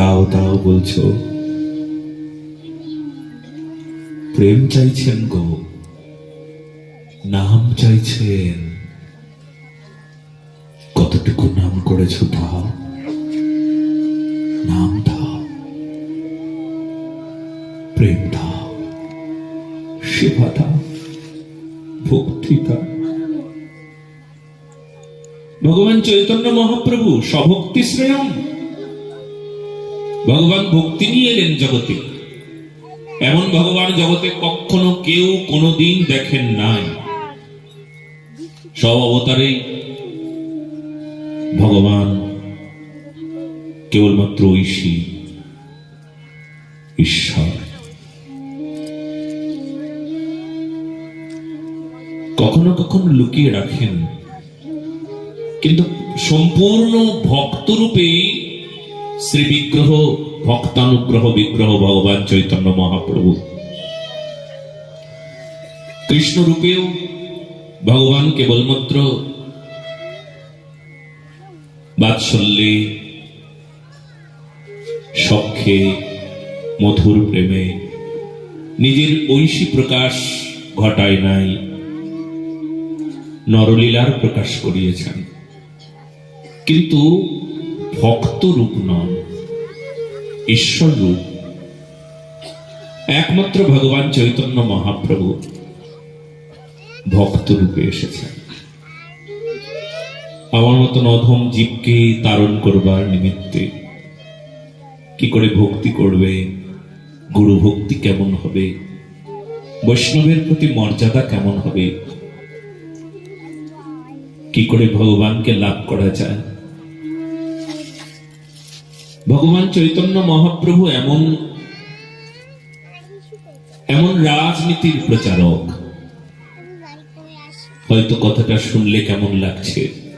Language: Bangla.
দাও দাও বলছো। প্রেম চাইছেন গো। নাম চাইছেন। কতটুকু নাম করেছ দাও নাম দাও। প্রেম দাও। সেবা দাও। ভক্তি দাও। ভগবান চৈতন্য মহাপ্রভু, সভক্তি শ্রেয়ম। ভগবান ভক্তি নিয়ে এলেন জগতে। এমন ভগবান জগতে কখনো কেউ কোনোদিন দেখেন নাই। সব অবতারেই ভগবান কেবলমাত্র ঐশী, ঈশ্বর। কখনো কখনো লুকিয়ে রাখেন, কিন্তু সম্পূর্ণ ভক্তরূপেই শ্রী বিগ্রহ ভক্তানুগ্রহ, বিগ্রহ ভগবান চৈতন্য মহাপ্রভু। কৃষ্ণ রূপেও ভগবান কেবলমাত্র বাৎসল্যে, সখ্যে, মধুর প্রেমে নিজের ঐশী প্রকাশ ঘটায় নাই, নরলীলার প্রকাশ করিয়েছেন। কিন্তু ভক্ত রূপ নন ঈশ্বর রূপ একমাত্র ভগবান চৈতন্য মহাপ্রভু ভক্ত রূপে এসেছেন। আমার মতন অধম জীবকে তারণ করবার নিমিত্তে কি করে ভক্তি করবে, গুরু ভক্তি কেমন হবে, বৈষ্ণবের প্রতি মর্যাদা কেমন হবে, কি করে ভগবানকে লাভ করা যায় ভগবান চৈতন্য মহাপ্রভু এমন এমন রাজনীতির প্রচারক। হয়তো কথাটা শুনলে কেমন লাগছে?